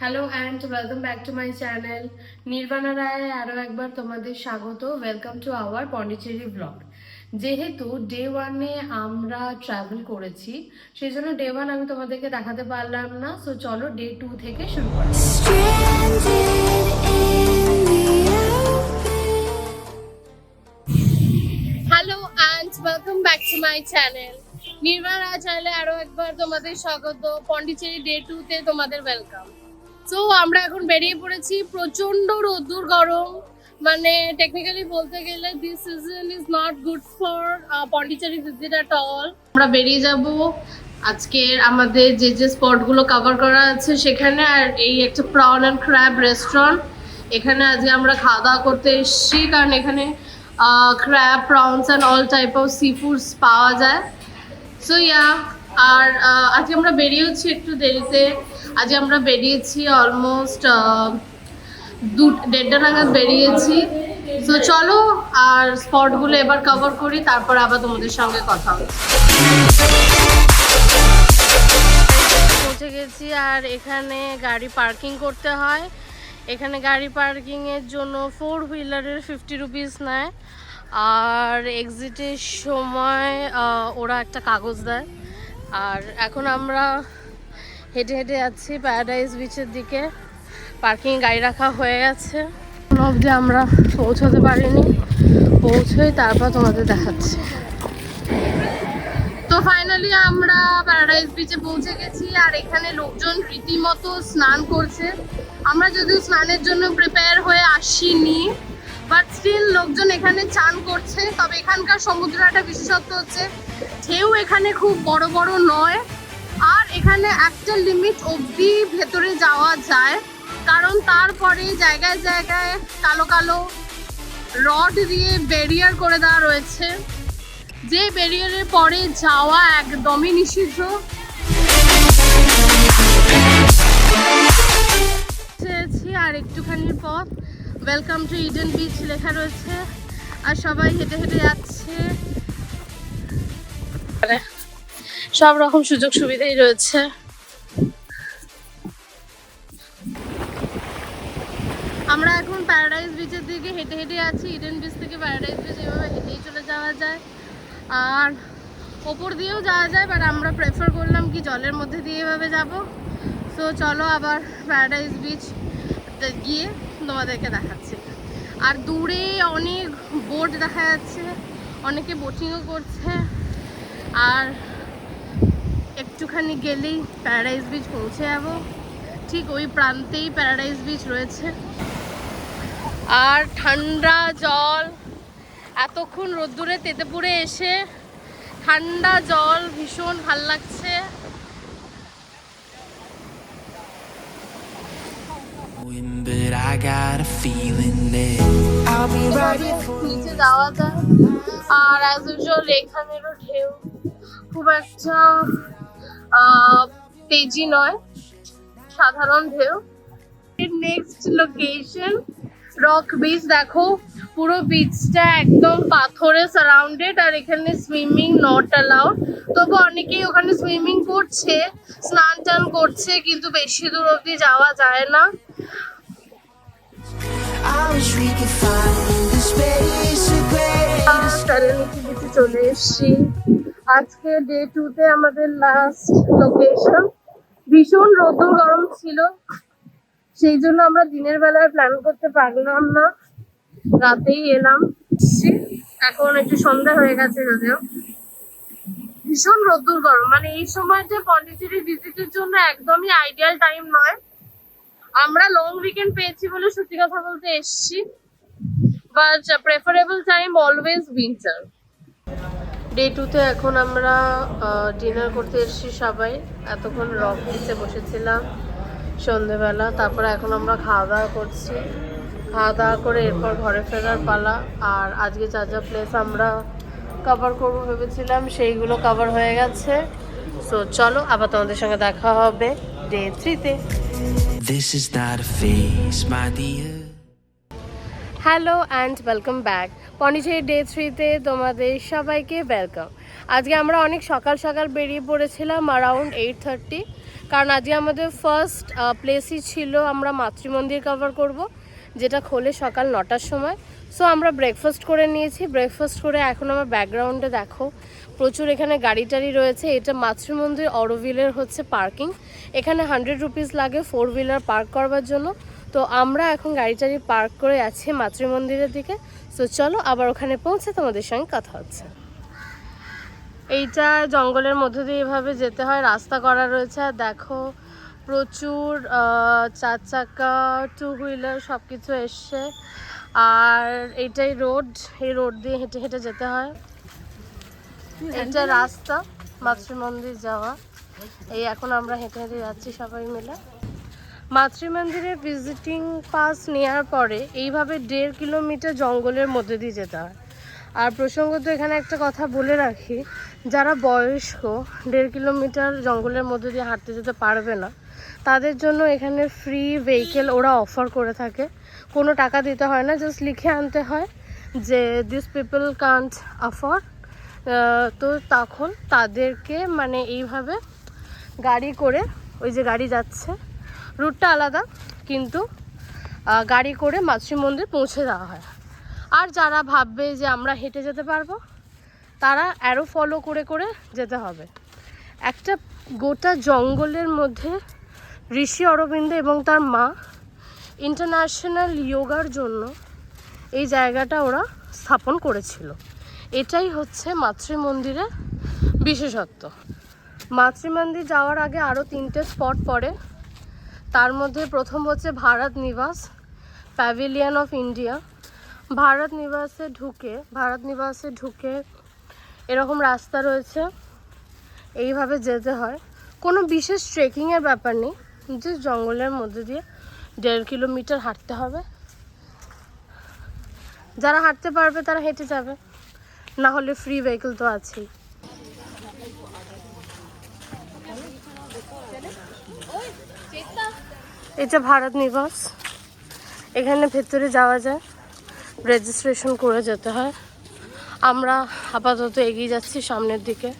Hello and welcome back to my channel Nirbana Roy আরও একবার তোমাদের স্বাগত। Welcome to our Pondicherry blog যেহেতু ডে ওয়ানে আমরা ট্রাভেল করেছি সেই জন্য ডে ওয়ান আমি তোমাদেরকে দেখাতে পারলাম না। সো চলো ডে টু থেকে শুরু করা। Hello and welcome back to my channel Nirbana চ্যানেলে আরও একবার তোমাদের স্বাগত। পন্ডিচেরি ডে টুতে তোমাদের ওয়েলকাম সো আমরা এখন বেরিয়ে পড়েছি। প্রচণ্ড রোদ্দুর গরম। মানে টেকনিক্যালি বলতে গেলে this season is not good for Pondicherry visit at all আমরা বেরিয়ে যাব। আজকের আমাদের যে যে স্পটগুলো কভার করা আছে সেখানে, আর এই একটা প্রন অ্যান্ড ক্র্যাব রেস্টুরেন্ট এখানে আজকে আমরা খাওয়া দাওয়া করতে এসেছি, কারণ এখানে crab prawns and all type of seafoods পাওয়া যায়। সো ইয়া আর আজকে আমরা বেরিয়েছি একটু দেরিতে। আজকে আমরা বেরিয়েছি অলমোস্ট দু, দেড়টা নাগাদ বেরিয়েছি। তো চলো আর স্পটগুলো এবার কভার করি, তারপর আবার তোমাদের সঙ্গে কথা পৌঁছে গেছি আর এখানে গাড়ি পার্কিং করতে হয়। এখানে গাড়ি পার্কিংয়ের জন্য ফোর হুইলারের ফিফটি রুপিস নেয়। আর এক্সিটের সময় ওরা একটা কাগজ দেয়। আর এখন আমরা হেঁটে হেঁটে যাচ্ছি প্যারাডাইজ বিচের দিকে। পার্কিং গাড়ি রাখা হয়ে গেছে। অবধি আমরা পৌঁছতে পারিনি। পৌঁছোই তারপর তোমাদের দেখাচ্ছি। তো ফাইনালি আমরা প্যারাডাইজ বিচে পৌঁছে গেছি, আর এখানে লোকজন রীতিমতো স্নান করছে। আমরা যদিও স্নানের জন্য প্রিপেয়ার হয়ে আসিনি বাট স্টিল লোকজন এখানে চান করছে। তবে এখানকার সমুদ্র একটা বিশেষত্ব হচ্ছে, ঢেউ এখানে খুব বড় বড় নয়। আর এখানে একটা লিমিট অবধি ভেতরে যাওয়া যায়, কারণ তারপরে জায়গায় জায়গায় কালো কালো রড দিয়ে ব্যারিয়ার করে দেওয়া রয়েছে। যে ব্যারিয়ারের পরে যাওয়া একদমই নিষিদ্ধ। আর একটুখানির পথ। ওয়েলকাম টু ইডেন বিচ লেখা রয়েছে। আর সবাই হেঁটে হেঁটে যাচ্ছে। সব রকম সুযোগ সুবিধাই রয়েছে। আমরা এখন প্যারাডাইজ বিচের দিকে হেঁটে হেঁটে আছি ইডেন বিচ থেকে প্যারাডাইজ বিচ এভাবে হেঁটেই চলে যাওয়া যায়। আর ওপর দিয়েও যাওয়া যায় বাট আমরা প্রেফার করলাম কি জলের মধ্যে দিয়ে এভাবে যাব। সো চলো আবার প্যারাডাইজ বিচ গিয়ে তোমাদেরকে দেখাচ্ছি। আর দূরে অনেক বোট দেখা যাচ্ছে, অনেকে বোটিংও করছে। আর একটুখানি গেলেই প্যারাডাইস বিচ পৌঁছে যাব। ঠিক ওই প্রান্তেই প্যারাডাইজ বিচ রয়েছে। আর ঠান্ডা জল। এতক্ষণ রোদ্দুরে তেতেপুরে এসে ঠান্ডা জল ভীষণ ভালো লাগছে। নিচে যাওয়া যায় আর অ্যাজ ইউজুয়াল এখানেরও ঢেউ। খুব একটা তেজি নয় সাধারণ ঢেউ। নেক্সট লোকেশন রক বিচ দেখো পুরো বিচটা একদম পাথরে সারাউন্ডেড আর এখানে সুইমিং নট অ্যালাউড তবু অনেকেই ওখানে সুইমিং করছে স্নান টান করছে কিন্তু বেশি দূর অবধি যাওয়া যায় না। চলে এসেছি। আজকে ডে টুতে আমাদের লাস্ট লোকেশন ভীষণ রোদ্দুর, গরম ছিল। সেই জন্য আমরা দিনের বেলায় প্ল্যান করতে পারলাম না। রাতেই এলাম। এখন একটু সন্ধ্যা হয়ে গেছে যদিও। ভীষণ রোদ্দুর, গরম। মানে এই সময় যে পন্ডিচেরি ভিজিটের জন্য একদমই আইডিয়াল টাইম নয়। আমরা লং উইকেন্ড পেয়েছি বলে সত্যি কথা বলতে এসছি। But preferable time always winter day টুতে এখন আমরা ডিনার করতে এসেছি সবাই। এতক্ষণ রক বিচে বসেছিলাম সন্ধেবেলা। তারপরে এখন আমরা খাওয়া দাওয়া করছি। খাওয়া দাওয়া করে এরপর ঘরে ফেরার পালা। আর আজকে যা যা প্লেস আমরা কভার করব ভেবেছিলাম সেইগুলো কভার হয়ে গেছে। সো চলো আবার তোমাদের সঙ্গে দেখা হবে ডে থ্রিতে hello and welcome back Pondicherry day থ্রিতে তোমাদের সবাইকে ওয়েলকাম আজকে আমরা অনেক সকাল সকাল বেরিয়ে পড়েছিলাম অ্যারাউন্ড এইট থার্টি কারণ আজকে আমাদের ফার্স্ট প্লেসই ছিল আমরা মাতৃমন্দির কভার করব, যেটা খোলে সকাল নটার সময়। সো আমরা ব্রেকফাস্ট করে নিয়েছি। ব্রেকফাস্ট করে এখন আমার ব্যাকগ্রাউন্ডে দেখো, প্রচুর এখানে গাড়ি টাড়ি রয়েছে। এটা মাতৃমন্দির অরোভিলের হচ্ছে পার্কিং এখানে হান্ড্রেড রুপিস লাগে ফোর হুইলার পার্ক করবার জন্য। তো আমরা এখন গাড়ি টাড়ি পার্ক করে আছি মাতৃমন্দিরের দিকে। তো চলো, আবার ওখানে পৌঁছে তোমাদের সঙ্গে কথা হচ্ছে। এইটা জঙ্গলের মধ্যে দিয়ে এভাবে যেতে হয়, রাস্তা করা রয়েছে। আর দেখো, প্রচুর চার চাকা টু হুইলার সব কিছু এসছে। আর এইটাই রোড, এই রোড দিয়ে হেঁটে হেঁটে যেতে হয়। এটা রাস্তা মাতৃ মন্দির যাওয়া। এই এখন আমরা হেঁটে হেঁটে যাচ্ছি সবাই মিলে। মাতৃ মন্দিরে ভিজিটিং পাস নেওয়ার পরে এইভাবে দেড় কিলোমিটার জঙ্গলের মধ্যে দিয়ে যেতে হয়। আর প্রসঙ্গত এখানে একটা কথা বলে রাখি, যারা বয়স্ক, দেড় কিলোমিটার জঙ্গলের মধ্যে দিয়ে হাঁটতে যেতে পারবে না, তাদের জন্য এখানে ফ্রি ভেহিকেল ওরা অফার করে থাকে। কোনো টাকা দিতে হয় না জাস্ট লিখে আনতে হয় যে দিস পিপল কান্ট অফার তো তখন তাদেরকে মানে এইভাবে গাড়ি করে, ওই যে গাড়ি যাচ্ছে রুটটা আলাদা, কিন্তু গাড়ি করে মাতৃ মন্দির পৌঁছে দেওয়া হয়। আর যারা ভাববে যে আমরা হেঁটে যেতে পারব, তারা অ্যারো ফলো করে করে যেতে হবে। একটা গোটা জঙ্গলের মধ্যে ঋষি অরবিন্দ এবং তার মা ইন্টারন্যাশনাল যোগার জন্য এই জায়গাটা ওরা স্থাপন করেছিল। এটাই হচ্ছে মাতৃ মন্দিরের বিশেষত্ব। মাতৃ মন্দির যাওয়ার আগে আরও তিনটে স্পট পড়ে। তার মধ্যে প্রথম হচ্ছে Bharat Nivas pavilion of India Bharat নিবাসে ঢুকে, ভারত নিবাসে ঢুকে এরকম রাস্তা রয়েছে, এইভাবে যেতে হয়। কোনো বিশেষ ট্রেকিংয়ের ব্যাপার নেই, যে জঙ্গলের মধ্যে দিয়ে দেড় কিলোমিটার হাঁটতে হবে। যারা হাঁটতে পারবে তারা হেঁটে যাবে, না হলে ফ্রি ভেহিকেল তো আছেই। এটা ভারত নিবাস। এখানে ভেতরে যাওয়া যায়। রেজিস্ট্রেশন করে যেতে হয়। আমরা আপাতত এগিয়ে যাচ্ছি সামনের দিকে।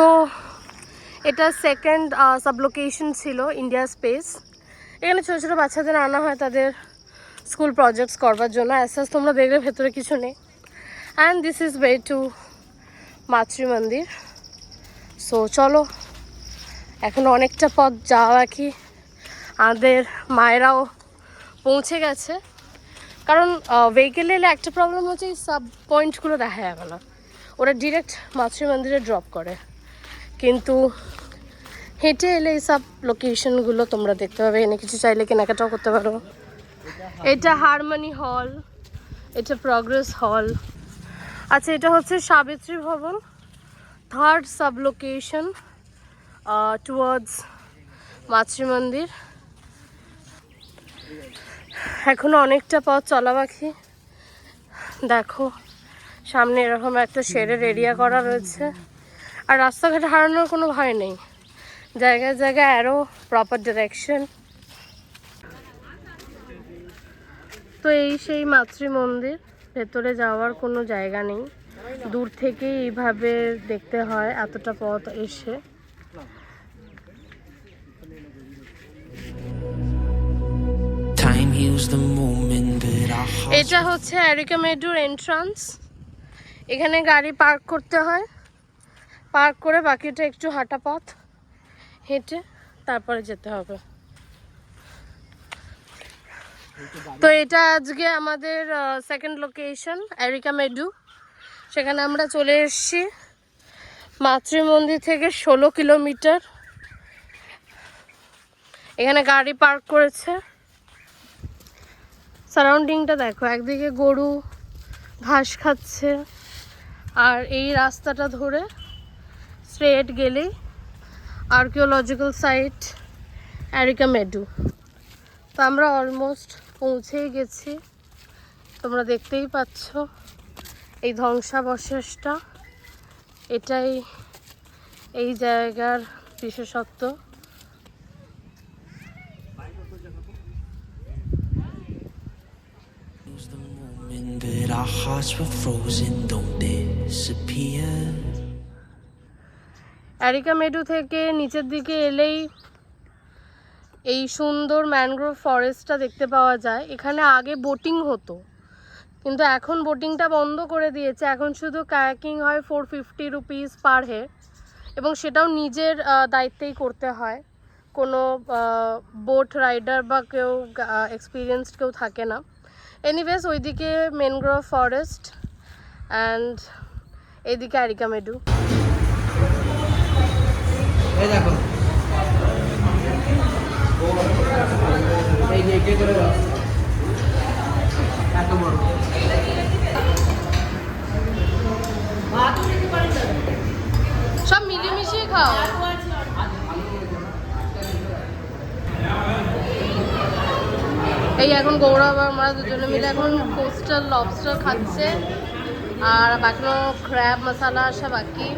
তো এটা সেকেন্ড সাবলোকেশন ছিল ইন্ডিয়া স্পেস এখানে ছোটো ছোটো বাচ্চাদের আনা হয় তাদের স্কুল প্রজেক্টস করবার জন্য। অ্যাসাস তোমরা দেখলে ভেতরে কিছু নেই। And this is way to Matri Mandir. So চলো, এখন অনেকটা পথ যাওয়া বাকি। আমাদের মায়েরাও পৌঁছে গেছে। কারণ ভেহিকেলে এলে একটা প্রবলেম হচ্ছে, এই সাব পয়েন্টগুলো দেখা যাবে না। ওরা ডিরেক্ট মাতৃ মন্দিরে ড্রপ করে। কিন্তু হেঁটে এলে এইসব লোকেশনগুলো তোমরা দেখতে পাবে। এনে কিছু চাইলে কেনাকাটাও করতে পারো। এটা হারমোনি হল এটা প্রগ্রেস হল আচ্ছা এটা হচ্ছে সাবিত্রী ভবন থার্ড সাব লোকেশন টুয়ার্ডস মাতৃ মন্দির। এখনও অনেকটা পথ চলা বাকি। দেখো, সামনে এরকম একটা শেডের এরিয়া করা রয়েছে। আর রাস্তাঘাট হারানোর কোনো ভয় নেই। জায়গায় জায়গায় আরও প্রপার ডিরেকশন তো এই সেই মাতৃ মন্দির ভেতরে যাওয়ার কোনো জায়গা নেই। দূর থেকে এইভাবে দেখতে হয় এতটা পথ এসে। এটা হচ্ছে অ্যারিকা মেডুর এন্ট্রান্স এখানে গাড়ি পার্ক করতে হয়। পার্ক করে বাকিটা একটু হাঁটা পথ, হেঁটে তারপরে যেতে হবে। তো এটা আজকে আমাদের সেকেন্ড লোকেশন অ্যারিকা মেডু সেখানে আমরা চলে এসেছি মাতৃ মন্দির থেকে ষোলো কিলোমিটার। এখানে গাড়ি পার্ক করেছে। সারাউন্ডিংটা দেখো, একদিকে গরু, ঘাস খাচ্ছে। আর এই রাস্তাটা ধরে স্ট্রেট গেলেই আর্কিওলজিক্যাল সাইট অ্যারিকা মেডু। তো আমরা অলমোস্ট পৌঁছেই গেছি। তোমরা দেখতেই পাচ্ছ এই ধ্বংসাবশেষটা। এটাই এই জায়গার বিশেষত্ব। That our hearts were frozen, don't disappear. Arikamedu থেকে নিচের দিকে এলেই এই সুন্দর ম্যানগ্রোভ ফরেস্টটা দেখতে পাওয়া যায়। এখানে আগে বোটিং হতো, কিন্তু এখন বোটিংটা বন্ধ করে দিয়েছে। এখন শুধু কায়াকিং হয় four fifty rupees per head এবং সেটাও নিজের দায়িত্বেই করতে হয়। কোনো বোট রাইডার বা কেউ এক্সপিরিয়েন্সড কেউ থাকে না। এনিওয়েজ ওইদিকে ম্যানগ্রোভ ফরেস্ট অ্যান্ড এইদিকে অ্যারিকা মেডু। এই সব মিলেমিশিয়ে খাও। এই এখন গৌরব আমরা দুজনে মিলে এখন কোস্টাল লবস্টার খাচ্ছে। আর এখনও ক্র্যাব মশালা আসা বাকি?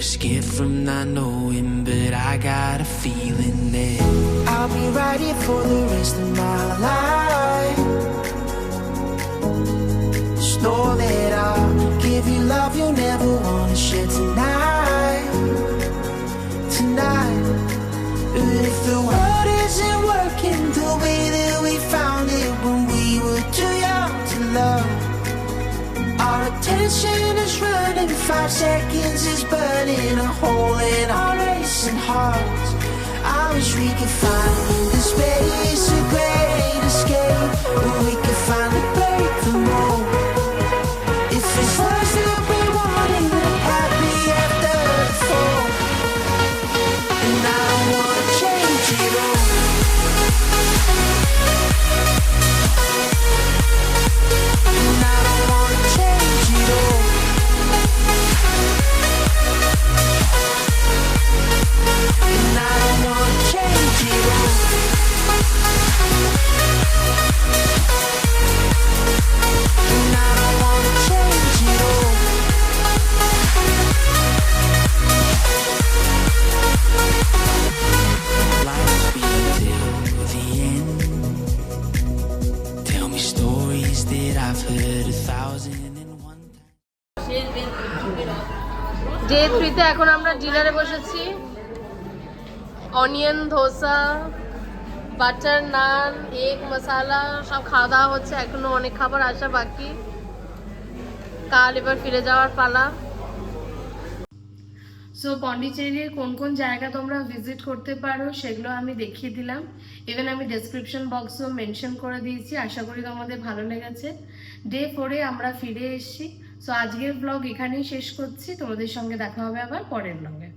Were scared from not knowing, but I got a feeling that I'll be right here for the rest of my life. Just know that I'll give you love you'll never wanna share tonight. Tonight. But if the five seconds is burning a hole in our racing hearts. I wish we could find onion dosa butter naan egg masala সব খাওয়া দাওয়া হচ্ছে। এখনও অনেক খাবার আসা বাকি। কাল এবার ফিরে যাওয়ার পালা। সো পন্ডিচেরির কোন কোন জায়গা তোমরা ভিজিট করতে পারো সেগুলো আমি দেখিয়ে দিলাম। ইভেন আমি ডেসক্রিপশন বক্সও মেনশন করে দিয়েছি। আশা করি তোমাদের ভালো লেগেছে। ডে ফোরে আমরা ফিরে এসেছি। সো আজকের ব্লগ এখানেই শেষ করছি। তোমাদের সঙ্গে দেখা হবে আবার পরের ব্লগে